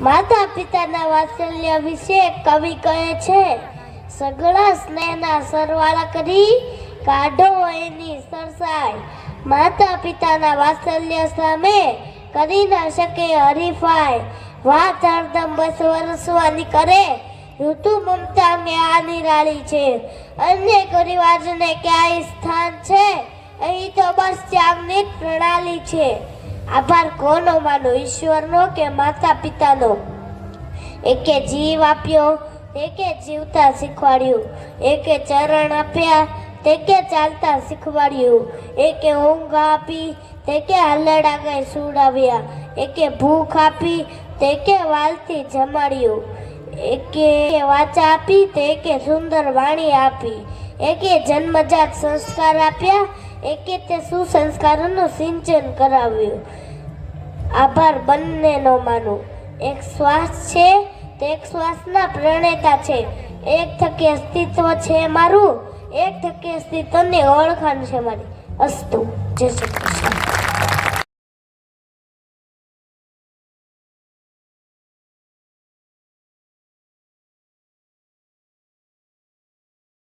માતા પિતાના વાત્સલ્ય વિશે કવિ કહે છે, સગળા સ્નેહના સરવાળા કરી કાઢો એની સરસાઈ. માતા પિતાના વાત્સલ્ય સામે કરી ના શકે હરીફાય વાત હરદમ બસ વરસવાની કરે, ઋતુ મમતા ને આ નિરાળી છે. અન્ય પરિવારને ક્યાંય સ્થાન છે, અહીં તો બસ ત્યાગની પ્રણાલી છે. આભાર કોનો માનો ઈશ્વરનો કે માતા પિતાનો એકે જીવ આપ્યો, એકે જીવતા શીખવાડ્યું. એકે ચરણ આપ્યા તે કે ચાલતા શીખવાડ્યું. એકે ઊંઘ આપી તે કે હલડા ગઈ સુડાવ્યા. એકે ભૂખ આપી તે કે વાલથી જમાડ્યું. એકે વાચા આપી તે કે સુંદર વાણી આપી. એકે જન્મજાત સંસ્કાર આપ્યા, એકે તે સુસંસ્કારોનું સિંચન કરાવ્યું. આભાર બંનેનો માનું. એક શ્વાસ છે, તે એક શ્વાસના પ્રણેતા છે. એક થકી અસ્તિત્વ છે મારું, એક થકી અસ્તિત્વની ઓળખાણ છે મારી. અસ્તુ. જય શ્રી કૃષ્ણ.